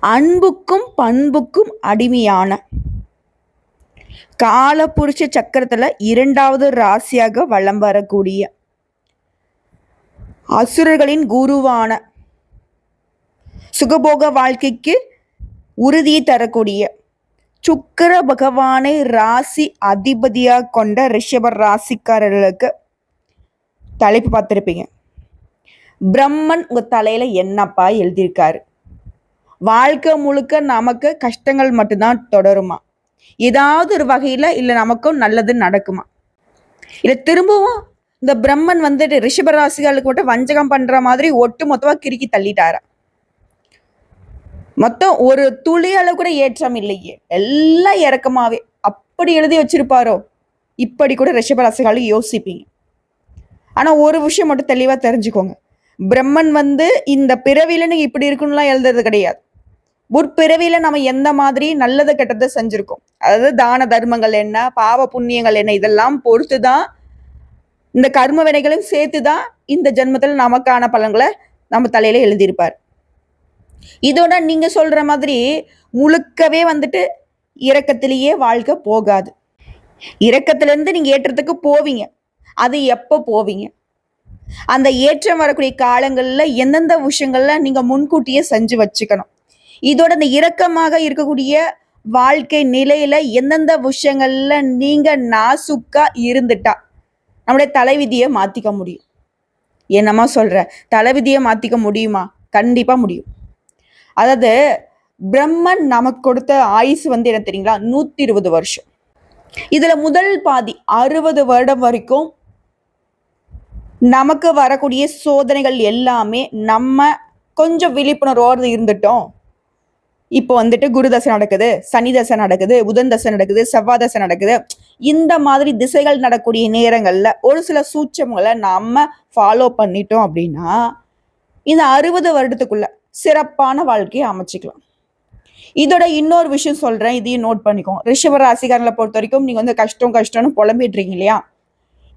அன்புக்கும் பண்புக்கும் அடிமையான. காலபுருஷ சக்கரத்தில் இரண்டாவது ராசியாக வலம் வரக்கூடிய அசுரர்களின் குருவான சுகபோக வாழ்க்கைக்கு உறுதியை தரக்கூடிய சுக்கர பகவானை ராசி அதிபதியாக கொண்ட ரிஷப ராசிக்காரர்களுக்கு தலைப்பு பார்த்துருப்பீங்க. பிரம்மன் உங்கள் தலையில் என்னப்பா எழுதியிருக்காரு? வாழ்க்கை முழுக்க நமக்கு கஷ்டங்கள் மட்டும்தான் தொடருமா? ஏதாவது ஒரு வகையில் இல்லை நமக்கும் நல்லது நடக்குமா? இல்லை திரும்பவும் இந்த பிரம்மன் வந்துட்டு ரிஷபராசிகளுக்கு மட்டும் வஞ்சகம் பண்ணுற மாதிரி ஒட்டு மொத்தமாக கிறுக்கி தள்ளிட்டாரா? மொத்தம் ஒரு துளி அளவு கூட ஏற்றம் இல்லையே. எல்லாம் இறக்கமாவே அப்படி எழுதி வச்சிருப்பாரோ? இப்படி கூட ரிஷபராசிகளும் யோசிப்பீங்க. ஆனால் ஒரு விஷயம் மட்டும் தெளிவாக தெரிஞ்சுக்கோங்க. பிரம்மன் வந்து இந்த பிறவியில நீங்கள் இப்படி இருக்குன்னுலாம் எழுதுறது கிடையாது. முற்பிறவியில நம்ம எந்த மாதிரி நல்லது கெட்டதை செஞ்சிருக்கோம்? அதாவது தான தர்மங்கள் என்ன பாவ புண்ணியங்கள் என்ன இதெல்லாம் பொறுத்து தான் இந்த கர்ம வினைகளும் சேர்த்து தான் இந்த ஜென்மத்தில் நமக்கான பலன்களை நம்ம தலையில எழுதியிருப்பார். இதோட நீங்க சொல்ற மாதிரி முழுக்கவே வந்துட்டு இறக்கத்திலேயே வாழ்க்கை போகாது. இறக்கத்திலேருந்து நீங்க ஏற்றத்துக்கு போவீங்க. அது எப்போ போவீங்க? அந்த ஏற்றம் வரக்கூடிய காலங்களில் எந்தெந்த விஷயங்கள்ல நீங்க முன்கூட்டியே செஞ்சு வச்சுக்கணும். இதோட இந்த இரக்கமாக இருக்கக்கூடிய வாழ்க்கை நிலையில எந்தெந்த விஷயங்கள்ல நீங்க நாசுக்கா இருந்துட்டா நம்முடைய தலைவிதியை மாத்திக்க முடியும். என்னம்மா சொல்ற? தலைவிதியை மாத்திக்க முடியுமா? கண்டிப்பா முடியும். அதாவது பிரம்மன் நமக்கு கொடுத்த ஆயுசு வந்து என்ன தெரியுங்களா? நூத்தி இருபது வருஷம். இதுல முதல் பாதி அறுபது வருடம் வரைக்கும் நமக்கு வரக்கூடிய சோதனைகள் எல்லாமே நம்ம கொஞ்சம் விழிப்புணர்வோடு இருந்துட்டோம். இப்போ வந்துட்டு குரு தசை நடக்குது சனி தசை நடக்குது புதன் தசை நடக்குது செவ்வாய் தசை நடக்குது. இந்த மாதிரி திசைகள் நடக்கூடிய நேரங்களில் ஒரு சில சூட்சங்களை நம்ம ஃபாலோ பண்ணிட்டோம் அப்படின்னா இந்த அறுபது வருடத்துக்குள்ள சிறப்பான வாழ்க்கையை அமைச்சிக்கலாம். இதோட இன்னொரு விஷயம் சொல்கிறேன் இதையும் நோட் பண்ணிக்கோங்க. ரிஷப ராசிகாரங்களை பொறுத்த வரைக்கும் நீங்கள் வந்து கஷ்டம் கஷ்டம்னு புலம்பிடுறீங்க இல்லையா?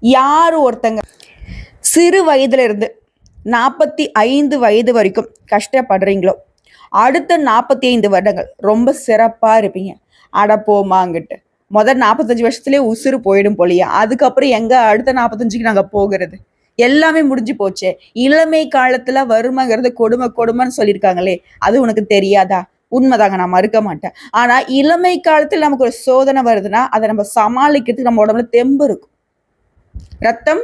யார் ஒருத்தங்க? சிறு வயதுல இருந்து நாற்பத்தி ஐந்து வயது வரைக்கும் கஷ்டப்படுறீங்களோ அடுத்த நாற்பத்தி ஐந்து வருடங்கள் ரொம்ப சிறப்பாக இருப்பீங்க. அட போமாங்கிட்டு முதல் நாற்பத்தஞ்சு வருஷத்துலேயே உசுறு போயிடும் போலியா. அதுக்கப்புறம் எங்கே அடுத்த நாற்பத்தஞ்சுக்கு நாங்கள் போகிறது? எல்லாமே முடிஞ்சு போச்சே. இளமை காலத்தில் வறுமைங்கிறது கொடுமை கொடுமைன்னு சொல்லியிருக்காங்களே அது உனக்கு தெரியாதா? உண்மைதாங்க நான் மறுக்க மாட்டேன். ஆனால் இளமை காலத்தில் நமக்கு ஒரு சோதனை வருதுன்னா அதை நம்ம சமாளிக்கிறதுக்கு நம்ம உடம்புல தெம்பு இருக்கும். ரத்தம்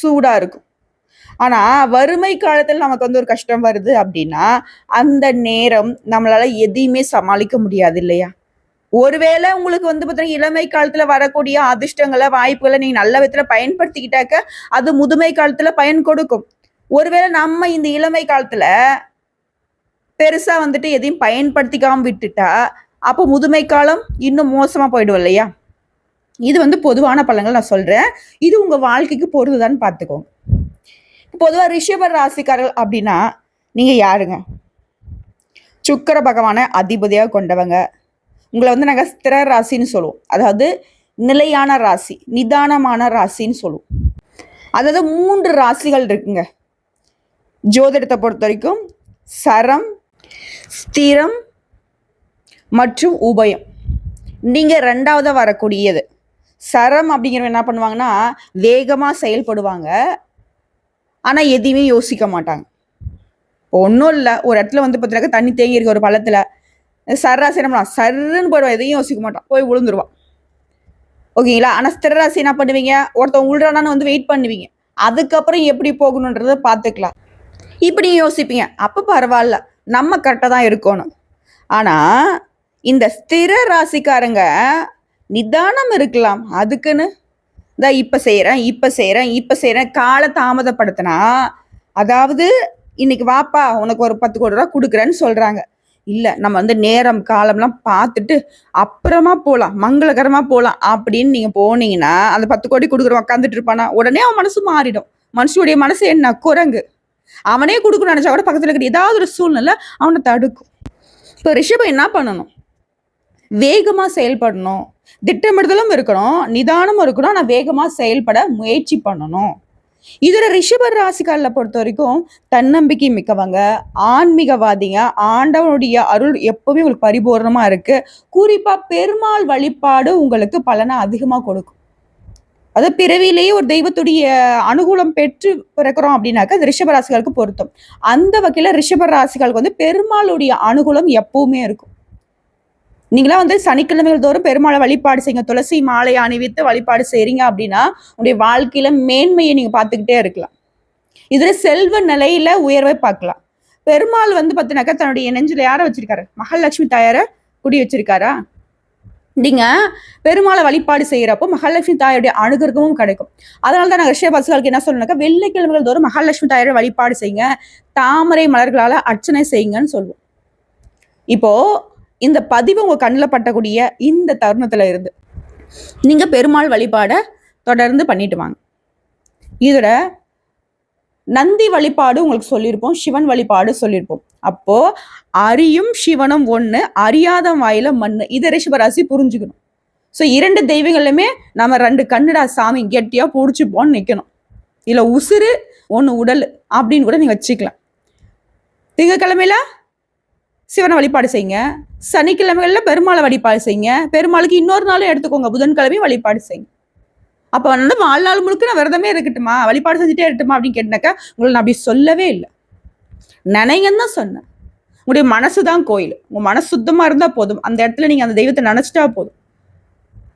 சூடாக இருக்கும். ஆனா வறுமை காலத்தில் நமக்கு வந்து ஒரு கஷ்டம் வருது அப்படின்னா அந்த நேரம் நம்மளால எதையுமே சமாளிக்க முடியாது இல்லையா? ஒருவேளை உங்களுக்கு வந்து பார்த்தீங்கன்னா இளமை காலத்துல வரக்கூடிய அதிர்ஷ்டங்களை வாய்ப்புகளை நீங்க நல்ல விதத்துல பயன்படுத்திக்கிட்டாக்க அது முதுமை காலத்துல பயன் கொடுக்கும். ஒருவேளை நம்ம இந்த இளமை காலத்துல பெருசா வந்துட்டு எதையும் பயன்படுத்திக்காம விட்டுட்டா அப்போ முதுமை காலம் இன்னும் மோசமா போயிடும் இல்லையா? இது வந்து பொதுவான பலன்கள் நான் சொல்றேன். இது உங்க வாழ்க்கைக்கு பொருதுதான்னு பார்த்துக்கோங்க பொதுவாக ரிஷப ராசிக்காரர்கள் அப்படின்னா நீங்கள் யாருங்க? சுக்கர பகவானை அதிபதியாக கொண்டவங்க. உங்களை வந்து நாங்கள் ஸ்திர ராசின்னு சொல்லுவோம். அதாவது நிலையான ராசி நிதானமான ராசின்னு சொல்லுவோம். அதாவது மூன்று ராசிகள் இருக்குங்க. ஜோதிடத்தை பொறுத்த வரைக்கும் சரம் ஸ்திரம் மற்றும் உபயம். நீங்கள் ரெண்டாவதாக வரக்கூடியது. சரம் அப்படிங்கிறவங்க என்ன பண்ணுவாங்கன்னா வேகமாக செயல்படுவாங்க. ஆனால் எதையுமே யோசிக்க மாட்டாங்க. ஒன்றும் இல்லை ஒரு இடத்துல வந்து பார்த்தீங்கன்னா தண்ணி தேங்கி இருக்க ஒரு பள்ளத்தில். சர்ராசி என்ன பண்ணலாம். சர்ன்னு போயிடுவான் எதையும் யோசிக்க மாட்டான். போய் விழுந்துருவான். ஓகேங்களா? ஆனால் ஸ்திரராசி என்ன பண்ணுவீங்க ஒருத்தவங்க உள்றானான்னு வந்து வெயிட் பண்ணுவீங்க. அதுக்கப்புறம் எப்படி போகணுன்றத பார்த்துக்கலாம். இப்படி யோசிப்பீங்க. அப்போ பரவாயில்ல. நம்ம கரெக்டாக தான் இருக்கணும். ஆனால் இந்த ஸ்திர ராசிக்காரங்க நிதானம் இருக்கலாம். அதுக்குன்னு இந்த இப்போ செய்கிறேன் இப்போ செய்கிறேன் இப்போ செய்கிறேன் காலை தாமதப்படுத்தினா அதாவது இன்னைக்கு வாப்பா உனக்கு ஒரு பத்து கோடி ரூபா கொடுக்குறேன்னு சொல்கிறாங்க இல்லை நம்ம வந்து நேரம் காலம்லாம் பார்த்துட்டு அப்புறமா போகலாம் மங்களகரமாக போகலாம் அப்படின்னு நீங்கள் போனீங்கன்னா அந்த பத்து கோடி கொடுக்குற உட்காந்துட்டு இருப்பானா? உடனே அவன் மனசு மாறிடும். மனுஷனுடைய மனசு என்ன? குரங்கு. அவனே கொடுக்கணும்னு நினச்சா கூட பக்கத்தில் இருக்கிற ஏதாவது ஒரு சூழ்நிலை அவனை தடுக்கும். இப்போ ரிஷபம் என்ன பண்ணணும்? வேகமாக செயல்படணும். திட்டமிடுதலும் இருக்கணும் நிதானமும் இருக்கணும். ஆனால் வேகமாக செயல்பட முயற்சி பண்ணணும். இதுல ரிஷபர் ராசிக்காரர்ல பொறுத்த வரைக்கும் தன்னம்பிக்கை மிக்கவங்க ஆன்மீகவாதிங்க. ஆண்டவனுடைய அருள் எப்பவுமே உங்களுக்கு பரிபூர்ணமா இருக்கு. குறிப்பா பெருமாள் வழிபாடு உங்களுக்கு பலனை அதிகமா கொடுக்கும். அது பிறவிலேயே ஒரு தெய்வத்துடைய அனுகூலம் பெற்று பிறக்கிறோம் அப்படின்னாக்கா அது ரிஷப ராசிகளுக்கு பொருத்தம். அந்த வகையில ரிஷப ராசிகளுக்கு வந்து பெருமாளுடைய அனுகூலம் எப்பவுமே இருக்கும். நீங்களா வந்து சனிக்கிழமைகள் தோறும் பெருமாளை வழிபாடு செய்யுங்க. துளசி மாலை அணிவித்து வழிபாடு செய்றீங்க அப்படின்னா உங்களுடைய வாழ்க்கையில மேன்மையை நீங்க பார்த்துக்கிட்டே இருக்கலாம். இதுல செல்வ நிலையில உயர்வை பார்க்கலாம். பெருமாள் வந்து பார்த்தீங்கன்னாக்கா தன்னுடைய நெஞ்சில யாரை வச்சிருக்காரு? மகாலட்சுமி தாயாரை குடி வச்சிருக்காரா? நீங்க பெருமாளை வழிபாடு செய்யறப்போ மகாலட்சுமி தாயோடைய அனுகிரகமும் கிடைக்கும். அதனால தான் நாங்கள் ரிஷபசுகளுக்கு என்ன சொல்லணும்னாக்கா வெள்ளிக்கிழமைகள் தோறும் மகாலட்சுமி தாயோட வழிபாடு செய்யுங்க. தாமரை மலர்களால் அர்ச்சனை செய்யுங்கன்னு சொல்லுவோம். இப்போ இந்த பதிவு உங்க கண்ணில் பட்டக்கூடிய இந்த தருணத்துல இருந்து நீங்க பெருமாள் வழிபாடை தொடர்ந்து பண்ணிட்டு வாங்க. இதோட நந்தி வழிபாடு உங்களுக்கு சொல்லியிருப்போம் சிவன் வழிபாடு சொல்லியிருப்போம். அப்போ அரியும் சிவனும் ஒண்ணு அறியாத வாயில மண் இதை ரிஷபராசி புரிஞ்சுக்கணும். ஸோ இரண்டு தெய்வங்களுமே நம்ம ரெண்டு கண்ணுடா சாமி கெட்டியா பிடிச்சிப்போன்னு நிற்கணும் இல்ல உசுறு ஒன்று உடல் அப்படின்னு கூட நீங்க வச்சுக்கலாம். திங்கக்கிழமையில சிவனை வழிபாடு செய்யுங்க. சனிக்கிழமைகளில் பெருமாளை வழிபாடு செய்யுங்க. பெருமாளுக்கு இன்னொரு நாளும் எடுத்துக்கோங்க. புதன்கிழமையும் வழிபாடு செய்யுங்க. அப்போ வந்து வாழ்நாள் முழுக்க நான் விரதமே இருக்கட்டுமா? வழிபாடு செஞ்சுட்டே இருக்கட்டுமா? அப்படின்னு கேட்டினாக்கா உங்களை நான் அப்படி சொல்லவே இல்லை. நினைங்கன்னு தான் சொன்னேன். உங்களுடைய மனசு தான் கோயில். உங்கள் மனசு சுத்தமாக இருந்தால் போதும். அந்த இடத்துல நீங்கள் அந்த தெய்வத்தை நினச்சிட்டா போதும்.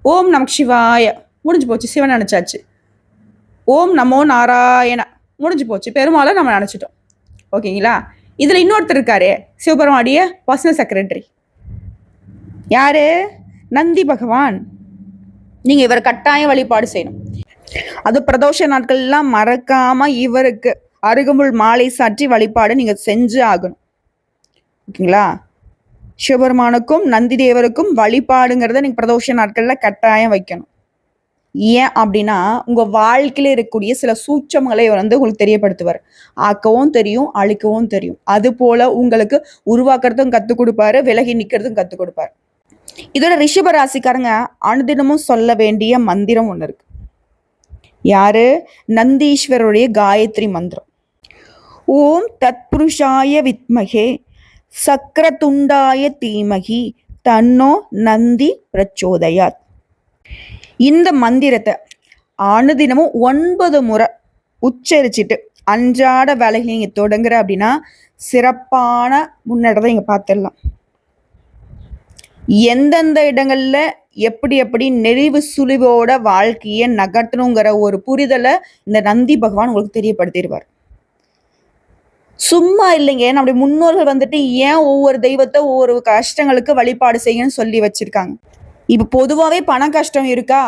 ஓம் நமக்கு சிவாய. முடிஞ்சு போச்சு. சிவன் நினச்சாச்சு. ஓம் நமோ நாராயண. முடிஞ்சு போச்சு. பெருமாளை நம்ம நினச்சிட்டோம். ஓகேங்களா? இதில் இன்னொருத்தர் இருக்காரு. சிவபெருமாடிய பர்சனல் செக்ரட்டரி யாரு? நந்தி பகவான். நீங்க இவர் கட்டாயம் வழிபாடு செய்யணும். அது பிரதோஷ நாட்கள்லாம் மறக்காம இவருக்கு அருகம்புல் மாலை சாற்றி வழிபாடு நீங்க செஞ்சு ஆகணும். ஓகேங்களா? சிவபெருமானுக்கும் நந்தி தேவருக்கும் வழிபாடுங்கிறத நீங்க பிரதோஷ நாட்கள்ல கட்டாயம் வைக்கணும். ஏன் அப்படின்னா உங்க வாழ்க்கையில இருக்கக்கூடிய சில சூட்சமங்களை வந்து உங்களுக்கு தெரியப்படுத்துவார். ஆக்கவும் தெரியும் அழிக்கவும் தெரியும். அது போல உங்களுக்கு உருவாக்குறதும் கத்துக் கொடுப்பாரு விலகி நிக்கிறதும் கத்துக் கொடுப்பாரு. இதோட ரிஷப ராசிக்காரங்க அனுதினமும் சொல்ல வேண்டிய மந்திரம் ஒன்று இருக்கு. யாரு? நந்தீஸ்வரருடைய காயத்ரி மந்திரம். ஓம் தத்புருஷாய வித்மகே சக்கரதுண்டாய தீமகி தன்னோ நந்தி பிரச்சோதயாத். இந்த மந்திரத்தை அனுதினமும் ஒன்பது முறை உச்சரிச்சுட்டு அன்றாட வேலைகளை நீங்கள் தொடங்குற அப்படின்னா சிறப்பான முன்னேற்றத்தை இங்கே பார்த்துடலாம். எந்தெந்த இடங்களில் எப்படி எப்படி நெறிவு சுழிவோட வாழ்க்கையை நகர்த்தணுங்கிற ஒரு புரிதலை இந்த நந்தி பகவான் உங்களுக்கு தெரியப்படுத்திடுவார். சும்மா இல்லைங்க நம்முடைய முன்னோர்கள் வந்துட்டு ஏன் ஒவ்வொரு தெய்வத்தை ஒவ்வொரு கஷ்டங்களுக்கு வழிபாடு செய்யணும்னு சொல்லி வச்சிருக்காங்க. இப்போ பொதுவாகவே பண கஷ்டம் இருக்கா?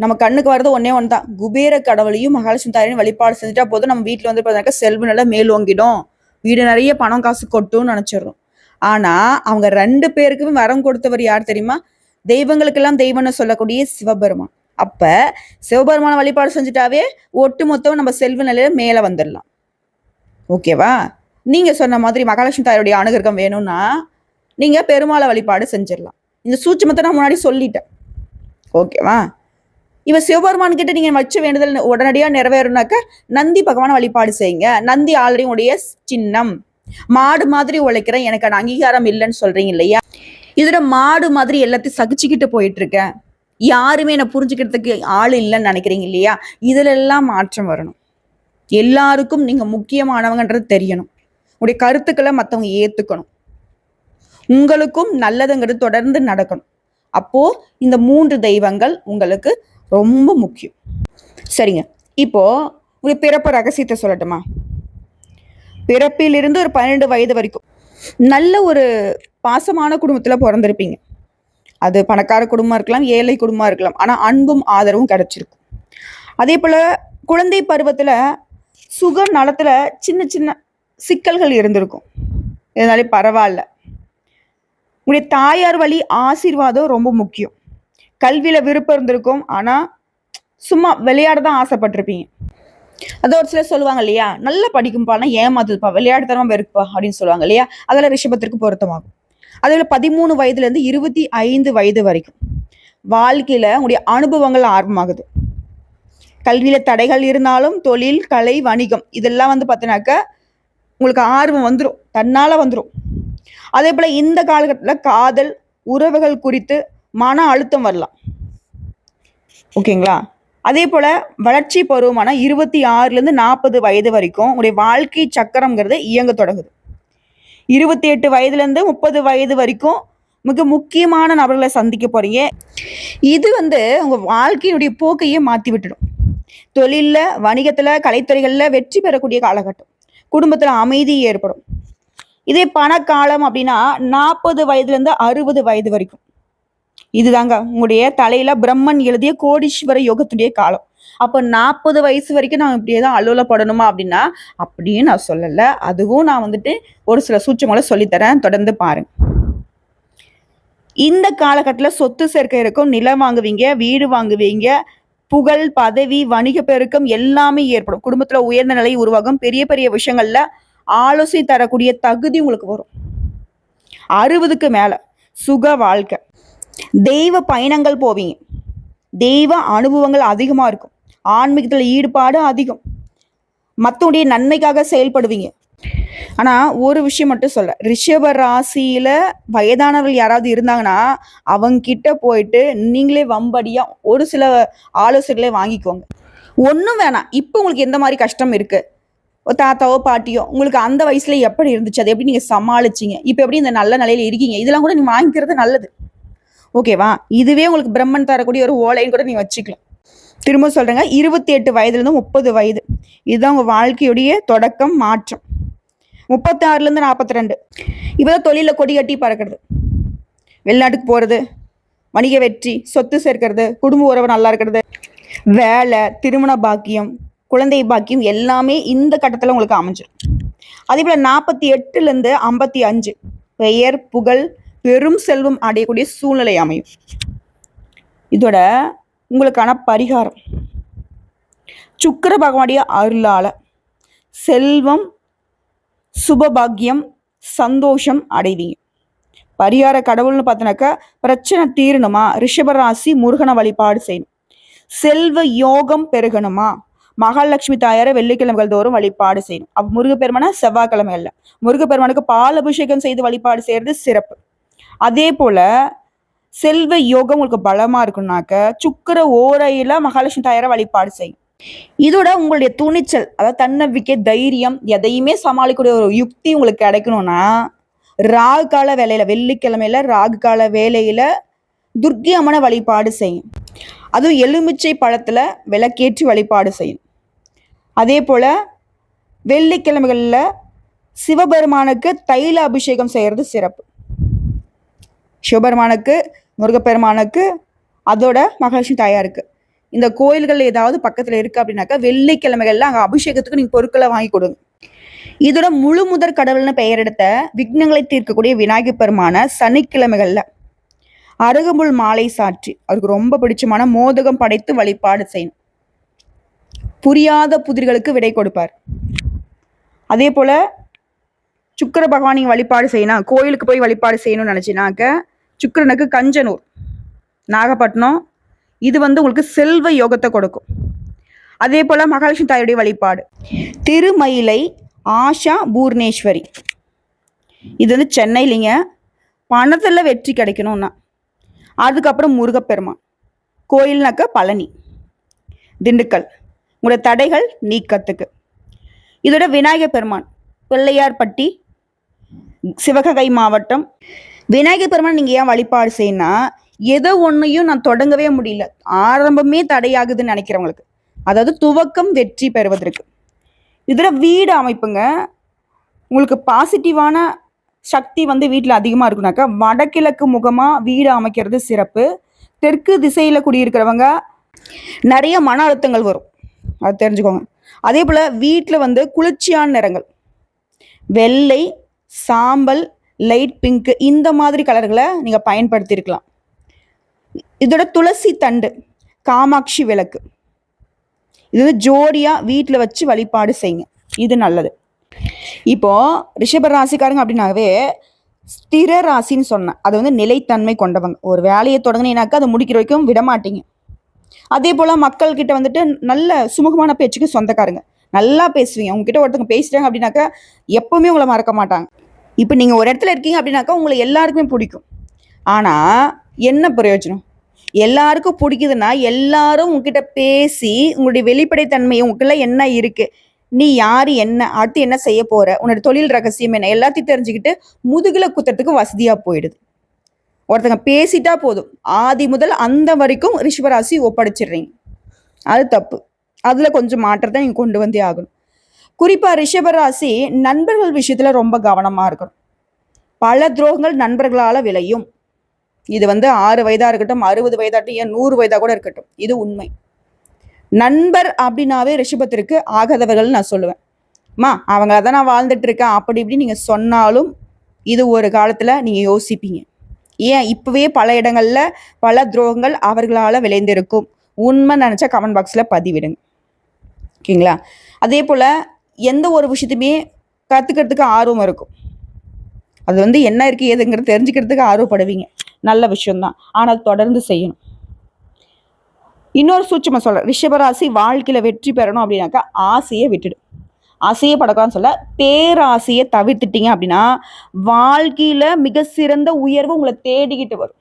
நம்ம கண்ணுக்கு வர்றது ஒன்னே ஒன்று தான் குபேர கடவுளையும் மகாலட்சுமி தாரையும் வழிபாடு செஞ்சுட்டா போதும் நம்ம வீட்டில் வந்து பார்த்தாக்கா செல்வ நல்லா மேலோங்கிடும். வீடு நிறைய பணம் காசு கொட்டும்னு நினச்சிடுறோம். ஆனா அவங்க ரெண்டு பேருக்குமே வரம் கொடுத்தவர் யார் தெரியுமா? தெய்வங்களுக்கெல்லாம் தெய்வம்னு சொல்லக்கூடிய சிவபெருமான். அப்ப சிவபெருமான வழிபாடு செஞ்சுட்டாவே ஒட்டு மொத்தம் நம்ம செல்வ நிலையில மேல வந்துடலாம். ஓகேவா? நீங்க சொன்ன மாதிரி மகாலட்சுமி தாயோடைய அனுகிரகம் வேணும்னா நீங்க பெருமாளை வழிபாடு செஞ்சிடலாம். இந்த சூட்சமத்தை நான் முன்னாடி சொல்லிட்டேன். ஓகேவா? இவ சிவபெருமான் கிட்ட நீங்க வச்ச வேண்டுதல் உடனடியா நிறைவேறுனாக்க நந்தி பகவான வழிபாடு செய்யுங்க. நந்தி ஆல்ரெடி உடைய சின்னம். மாடு மாதிரி உழைக்கிறேன் எனக்கு அந்த அங்கீகாரம் இல்லைன்னு சொல்றீங்க இல்லையா? இதோட மாடு மாதிரி எல்லாத்தையும் சகிச்சுக்கிட்டு போயிட்டு இருக்கேன் யாருமே என்னை புரிஞ்சுக்கிறதுக்கு ஆள் இல்லைன்னு நினைக்கிறீங்க இல்லையா? இதுல எல்லாம் மாற்றம் வரணும். எல்லாருக்கும் நீங்க முக்கியமானவங்கன்றது தெரியணும். உங்களுடைய கருத்துக்களை மற்றவங்க ஏத்துக்கணும். உங்களுக்கும் நல்லதுங்கிறது தொடர்ந்து நடக்கணும். அப்போ இந்த மூன்று தெய்வங்கள் உங்களுக்கு ரொம்ப முக்கியம். சரிங்க. இப்போ உங்களுடைய பிறப்பு ரகசியத்தை சொல்லட்டுமா? பிறப்பிலிருந்து ஒரு பன்னெண்டு வயது வரைக்கும். நல்ல ஒரு பாசமான குடும்பத்தில் பிறந்திருப்பீங்க. அது பணக்கார குடும்பமாக இருக்கலாம் ஏழை குடும்பமாக இருக்கலாம். ஆனால் அன்பும் ஆதரவும் கிடச்சிருக்கும். அதே போல் குழந்தை பருவத்தில் சுக நலத்தில் சின்ன சின்ன சிக்கல்கள் இருந்திருக்கும். இதனாலே பரவாயில்ல. உங்களுடைய தாயார் வழி ஆசீர்வாதம் ரொம்ப முக்கியம். கல்வியில் விருப்பம் இருந்திருக்கும். ஆனால் சும்மா விளையாட தான் ஆசைப்பட்டிருப்பீங்க. அது ஒரு சிலர் சொல்லுவாங்க இல்லையா? நல்லா படிக்கும்பா ஏமாத்துதுப்பா விளையாட்டுத்தனமா இருக்குப்பா அப்படின்னு சொல்லுவாங்க இல்லையா? அதெல்லாம் ரிஷபத்திற்கு பொருத்தமாகும். அதே பதிமூணு வயதுல இருந்து இருபத்தி ஐந்து வயது வரைக்கும் வாழ்க்கையில உங்களுடைய அனுபவங்கள் ஆர்வமாகுது. கல்வியில் தடைகள் இருந்தாலும் தொழில் கலை வணிகம் இதெல்லாம் வந்து பார்த்தீங்கன்னாக்க உங்களுக்கு ஆர்வம் வந்துடும் தன்னால் வந்துடும் அதே போல் இந்த காலகட்டத்தில் காதல் உறவுகள் குறித்து மன அழுத்தம் வரலாம். ஓகேங்களா? அதே போல் வளர்ச்சி பருவமான இருபத்தி ஆறுலேருந்து நாற்பது வயது வரைக்கும் உங்களுடைய வாழ்க்கை சக்கரங்கிறது இயங்க தொடங்குது. இருபத்தி எட்டு வயதுலேருந்து முப்பது வயது வரைக்கும் மிக முக்கியமான நபர்களை சந்திக்க போகிறீங்க இது வந்து உங்கள் வாழ்க்கையினுடைய போக்கையே மாற்றி விட்டுடும். தொழிலில் வணிகத்தில் கலைத்துறைகளில் வெற்றி பெறக்கூடிய காலகட்டம். குடும்பத்தில் அமைதி ஏற்படும். இதே பணக்காலம் அப்படின்னா நாற்பது வயதுலேருந்து அறுபது வயது வரைக்கும். இதுதாங்க உங்களுடைய தலையில பிரம்மன் எழுதிய கோடீஸ்வர யோகத்துடைய காலம். அப்போ நாற்பது வயசு வரைக்கும் நான் இப்படியே தான் அலுவலப்படணுமா அப்படின்னா அப்படின்னு நான் சொல்லலை. அதுவும் நான் வந்துட்டு ஒரு சில சூட்சங்களை சொல்லித்தரேன். தொடர்ந்து பாருங்க. இந்த காலகட்டத்தில் சொத்து சேர்க்கை இருக்கும் நிலம் வாங்குவீங்க வீடு வாங்குவீங்க புகழ் பதவி வணிக பெருக்கம் எல்லாமே ஏற்படும். குடும்பத்தில் உயர்ந்த நிலை உருவாகும். பெரிய பெரிய விஷயங்கள்ல ஆலோசனை தரக்கூடிய தகுதி உங்களுக்கு வரும். அறுபதுக்கு மேலே சுக வாழ்க்கை. தெய்வ பயணங்கள் போவீங்க. தெய்வ அனுபவங்கள் அதிகமாக இருக்கும். ஆன்மீகத்தில் ஈடுபாடு அதிகம். மற்றவுடைய நன்மைக்காக செயல்படுவீங்க. ஆனால் ஒரு விஷயம் மட்டும் சொல்ல ரிஷப ராசியில் வயதானவர்கள் யாராவது இருந்தாங்கன்னா அவங்கிட்ட போயிட்டு நீங்களே வம்படியாக ஒரு சில ஆலோசனைகளை வாங்கிக்கோங்க. ஒன்றும் வேணாம். இப்போ உங்களுக்கு எந்த மாதிரி கஷ்டம் இருக்குது ஒரு தாத்தாவோ பாட்டியோ உங்களுக்கு அந்த வயசில் எப்படி இருந்துச்சு? அதை எப்படி நீங்கள் சமாளிச்சீங்க? இப்போ எப்படி இந்த நல்ல நிலையில் இருக்கீங்க? இதெல்லாம் கூட நீங்கள் வாங்கிக்கிறது நல்லது. ஓகேவா இதுவே உங்களுக்கு பிரம்மன் தரக்கூடிய ஒரு ஓலைன்னு கூட நீங்கள் வச்சுக்கலாம். திரும்ப சொல்கிறேங்க இருபத்தி எட்டு வயதுலேருந்து முப்பது வயது. இதுதான் உங்கள் வாழ்க்கையுடைய தொடக்கம் மாற்றம். முப்பத்தாறுலேருந்து நாற்பத்தி ரெண்டு இப்போ தான் தொழிலில் கொடி கட்டி பறக்கிறது. வெளிநாட்டுக்கு போகிறது வணிக வெற்றி சொத்து சேர்க்கறது குடும்ப உறவு நல்லா இருக்கிறது. வேலை திருமண பாக்கியம் குழந்தை பாக்கியம் எல்லாமே இந்த கட்டத்தில் உங்களுக்கு அமைஞ்சிடும் அதே போல் நாற்பத்தி எட்டுலேருந்து ஐம்பத்தி அஞ்சு. பெயர் புகழ் பெரும் செல்வம் அடையக்கூடிய சூழ்நிலை அமையும். இதோட உங்களுக்கான பரிகாரம். சுக்கர பகவானுடைய அருளால செல்வம் சுபபாக்கியம் சந்தோஷம் அடைவீங்க. பரிகார கடவுள்னு பார்த்தோன்னாக்கா பிரச்சனை தீரணுமா? ரிஷபராசி முருகனை வழிபாடு செய்யணும். செல்வ யோகம் பெருகணுமா? மகாலட்சுமி தாயாரை வெள்ளிக்கிழமைகள் தோறும் வழிபாடு செய்யணும். அப்போ முருகப்பெருமானா செவ்வாய்க்கிழமைகள்ல. முருகப்பெருமானுக்கு பால் அபிஷேகம் செய்து வழிபாடு செய்யறது சிறப்பு. அதே போல செல்வ யோகம் உங்களுக்கு பலமா இருக்குனாக்க சுக்கர ஓரையில மகாலட்சுமி தாயாரை வழிபாடு செய்யும். இதோட உங்களுடைய துணிச்சல் அதாவது தன்னம்பிக்கை தைரியம் எதையுமே சமாளிக்கக்கூடிய ஒரு யுக்தி உங்களுக்கு கிடைக்கணும்னா ராகு கால வேலையில வெள்ளிக்கிழமையில ராகு கால வேலையில துர்க்கி அம்மனை வழிபாடு செய்யும். அதுவும் எலுமிச்சை பழத்துல விளக்கேற்றி வழிபாடு செய்யும். அதே போல வெள்ளிக்கிழமைகளில் சிவபெருமானுக்கு தைல அபிஷேகம் செய்யறது சிறப்பு. சிவபெருமானுக்கு முருகப்பெருமானுக்கு அதோட மகாலட்சுமி தாயாருக்கு. இந்த கோயில்கள் ஏதாவது பக்கத்தில் இருக்கு அப்படின்னாக்கா வெள்ளிக்கிழமைகள்ல அங்கே அபிஷேகத்துக்கு நீங்கள் பொருட்களை வாங்கி கொடுங்க. இதோட முழு முதற் கடவுள்னு பெயர் எடுத்த விக்னங்களை தீர்க்கக்கூடிய விநாயகர் பெருமான சனிக்கிழமைகள்ல அருகம்புல் மாலை சாற்றி அவருக்கு ரொம்ப பிடிச்சமான மோதகம் படைத்து வழிபாடு செய்யணும். புரியாத புதிர்களுக்கு விடை கொடுப்பார். அதே போல சுக்கர பகவானை வழிபாடு செய்யணும். கோயிலுக்கு போய் வழிபாடு செய்யணும்னு நினச்சினாக்க சுக்கரனுக்கு கஞ்சனூர் நாகப்பட்டினம். இது வந்து உங்களுக்கு செல்வ யோகத்தை கொடுக்கும். அதே போல் மகாலட்சுமி தாயுடைய வழிபாடு. திருமயிலை ஆஷா பூர்ணேஸ்வரி. இது வந்து சென்னையிலிங்க. பணத்தில் வெற்றி கிடைக்கணும்னா. அதுக்கப்புறம் முருகப்பெருமான். கோயில்னாக்க பழனி. திண்டுக்கல். உங்களோட தடைகள் நீக்கத்துக்கு. இதோட விநாயகர் பெருமான் பிள்ளையார்பட்டி சிவகங்கை மாவட்டம் விநாயகர் பெருமான் நீங்கள் ஏன் வழிபாடு செய்யணும் எதோ ஒன்றையும் நான் தொடங்கவே முடியல. ஆரம்பமே தடையாகுதுன்னு நினைக்கிறவங்களுக்கு. அதாவது துவக்கம் வெற்றி பெறுவதற்கு. இதில் வீடு அமைப்புங்க. உங்களுக்கு பாசிட்டிவான சக்தி வந்து வீட்டில் அதிகமாக இருக்குனாக்கா வடகிழக்கு முகமாக வீடு அமைக்கிறது சிறப்பு. தெற்கு திசையில் குடியிருக்கிறவங்க நிறைய மன அழுத்தங்கள் வரும். அது தெரிஞ்சுக்கோங்க. அதே போல் வீட்டில் வந்து குளிர்ச்சியான நிறங்கள். வெள்ளை சாம்பல் லைட் பிங்க்கு இந்த மாதிரி கலர்களை நீங்கள் பயன்படுத்தியிருக்கலாம். இதோட துளசி தண்டு காமாட்சி விளக்கு. இது வந்து ஜோடியாக வீட்டில் வச்சு வழிபாடு செய்யுங்க. இது நல்லது. இப்போ ரிஷப ராசிக்காரங்க அப்படின்னாவே ஸ்திர ராசின்னு சொன்னேன். அது வந்து நிலைத்தன்மை கொண்டவங்க. ஒரு வேலையை தொடங்கினீங்கனாக்கா அதை முடிக்கிற வரைக்கும் விடமாட்டீங்க அதே போல் மக்கள்கிட்ட வந்துட்டு நல்ல சுமூகமான பேச்சுக்கு சொந்தக்காரங்க. நல்லா பேசுவீங்க. உங்ககிட்ட ஒருத்தவங்க பேசிட்டாங்க அப்படின்னாக்கா எப்பவுமே உங்களை மறக்க மாட்டாங்க. இப்போ நீங்கள் ஒரு இடத்துல இருக்கீங்க அப்படின்னாக்கா உங்களை எல்லாருக்குமே பிடிக்கும். ஆனால் என்ன பிரயோஜனம்? எல்லாருக்கும் பிடிக்குதுன்னா எல்லாரும் உங்ககிட்ட பேசி உங்களுடைய வெளிப்படைத்தன்மை உங்களுக்குள்ள என்ன இருக்குது நீ யார் என்ன? அடுத்து என்ன செய்ய போகிற உன்னோட தொழில் ரகசியம் என்ன? எல்லாத்தையும் தெரிஞ்சுக்கிட்டு முதுகில் குத்துறதுக்கு வசதியாக போயிடுது. ஒருத்தங்க பேசிட்டா போதும். ஆதி முதல் அந்த வரைக்கும் ரிஷபராசி ஒப்படைச்சிடுறீங்க. அது தப்பு. அதில் கொஞ்சம் மாற்றத்தை நீங்கள் கொண்டு வந்தே ஆகணும். குறிப்பாக ரிஷபராசி நண்பர்கள் விஷயத்தில் ரொம்ப கவனமாக இருக்கணும். பல துரோகங்கள் நண்பர்களால் விளையும். இது வந்து ஆறு வயதாக இருக்கட்டும் அறுபது வயதாகட்டும் ஏன் நூறு வயதாக கூட இருக்கட்டும். இது உண்மை. நண்பர் அப்படின்னாவே ரிஷபத்திற்கு ஆகாதவர்கள் நான் சொல்லுவேன். மா அவங்க தான் நான் வாழ்ந்துட்டு இருக்கேன். அப்படி இப்படி நீங்கள் சொன்னாலும் இது ஒரு காலத்தில் நீங்கள் யோசிப்பீங்க. ஏன்? இப்போவே பல இடங்களில் பல துரோகங்கள் அவர்களால் விளைந்திருக்கும். உண்மை நினச்சா கமெண்ட் பாக்ஸில் பதிவிடுங்க. ஓகேங்களா? அதே போல் எந்த ஒரு விஷயத்தையுமே கற்றுக்கிறதுக்கு ஆர்வம் இருக்கும். அது வந்து என்ன இருக்குது ஏதுங்கிறது தெரிஞ்சுக்கிறதுக்கு ஆர்வப்படுவீங்க. நல்ல விஷயம்தான். ஆனால் தொடர்ந்து செய்யணும். இன்னொரு சூட்சமாக சொல்கிறேன் ரிஷபராசி வாழ்க்கையில் வெற்றி பெறணும் அப்படின்னாக்கா ஆசையை விட்டுடும் ஆசையே படக்கான்னு சொல்ல பேராசையை தவிர்த்துட்டீங்க அப்படின்னா வாழ்க்கையில் மிக சிறந்த உயர்வு உங்களை தேடிக்கிட்டு வரும்.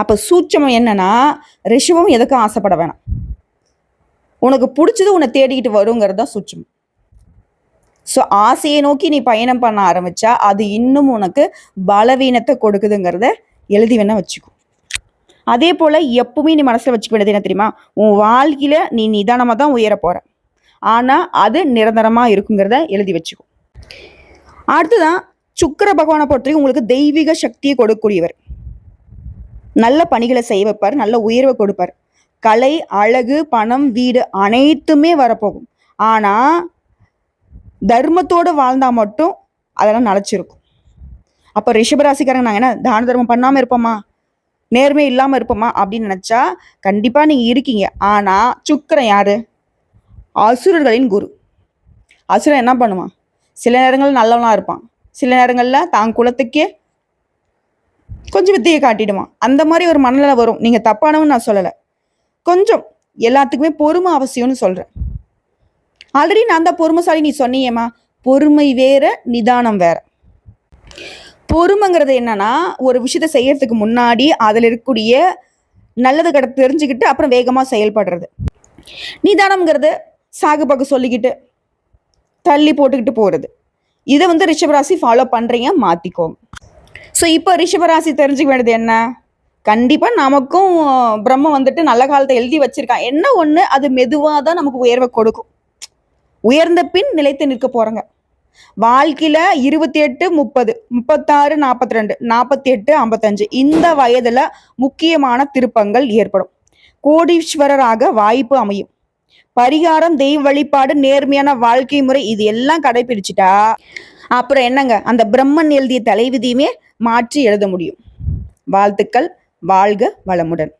அப்போ சூட்சமம் என்னன்னா ரிஷபம் எதுக்கும் ஆசைப்பட வேணாம். உனக்கு பிடிச்சது உன்னை தேடிக்கிட்டு வருங்கிறது தான் சூட்சமம். ஸோ ஆசையை நோக்கி நீ பயணம் பண்ண ஆரம்பிச்சா அது இன்னும் உனக்கு பலவீனத்தை கொடுக்குதுங்கிறத எழுதி வேணா வச்சுக்கோ. அதே போல் எப்பவுமே நீ மனசில் வச்சுக்க வேண்டியது என்ன தெரியுமா? உன் வாழ்க்கையில் நீ நிதானமாக தான் உயர போகிற ஆனால் அது நிரந்தரமாக இருக்குங்கிறத எழுதி வச்சுக்கோ. அடுத்துதான் சுக்கிர பகவானை பொறுத்தவரைக்கும் உங்களுக்கு தெய்வீக சக்தியை கொடுக்கக்கூடியவர். நல்ல பணிகளை செய்ய வைப்பார் நல்ல உயர்வை கொடுப்பார். கலை அழகு பணம் வீடு அனைத்துமே வரப்போகும். ஆனால் தர்மத்தோடு வாழ்ந்தால் மட்டும் அதெல்லாம் நிலச்சிருக்கும். அப்போ ரிஷபராசிக்காரங்க நாங்கள் என்ன தான தர்மம் பண்ணாமல் இருப்போமா? நேர்மை இல்லாமல் இருப்போமா? அப்படின்னு நினச்சா கண்டிப்பாக நீங்கள் இருக்கீங்க. ஆனால் சுக்கரன் யார்? அசுரர்களின் குரு. அசுரன் என்ன பண்ணுவான்? சில நேரங்களில் நல்லவனாக இருப்பான். சில நேரங்களில் தான் குலத்துக்கே கொஞ்சம் வித்தையை காட்டிடுவான். அந்த மாதிரி ஒரு மனநிலை வரும். நீங்கள் தப்பானவன்னு நான் சொல்லலை. கொஞ்சம் எல்லாத்துக்குமே பொறுமை அவசியம்னு சொல்கிறேன் ஆல்ரெடி நான் தான் பொறுமைசாலி நீ சொன்னியேம்மா. பொறுமை வேற நிதானம் வேற. பொறுமைங்கிறது என்னன்னா ஒரு விஷயத்த செய்யறதுக்கு முன்னாடி அதில் இருக்கக்கூடிய நல்லது கிட்ட தெரிஞ்சுக்கிட்டு அப்புறம் வேகமாக செயல்படுறது. நிதானம்ங்கிறது சாகு பக்கம் சொல்லிக்கிட்டு தள்ளி போட்டுக்கிட்டு போகிறது இதை வந்து ரிஷபராசி ஃபாலோ பண்ணுறீங்க மாற்றிக்கோங்க ஸோ இப்போ ரிஷபராசி தெரிஞ்சுக்க வேண்டியது என்ன? கண்டிப்பாக நமக்கும் பிரம்ம வந்துட்டு நல்ல காலத்தை எழுதி வச்சிருக்கான். என்ன ஒன்று அது மெதுவாக தான் நமக்கு உயர்வை கொடுக்கும். உயர்ந்த பின் நிலைத்து நிற்க போறங்க. வாழ்க்கையில இருபத்தி எட்டு முப்பது முப்பத்தாறு நாற்பத்தி ரெண்டு நாற்பத்தி எட்டு ஐம்பத்தஞ்சு இந்த வயதுல முக்கியமான திருப்பங்கள் ஏற்படும். கோடீஸ்வரராக வாய்ப்பு அமையும். பரிகாரம் தெய்வ வழிபாடு நேர்மையான வாழ்க்கை முறை இது எல்லாம் கடைபிடிச்சிட்டா அப்புறம் என்னங்க? அந்த பிரம்மன் எழுதிய தலைவிதியுமே மாற்றி எழுத முடியும். வாழ்த்துக்கள் வாழ்க வளமுடன்.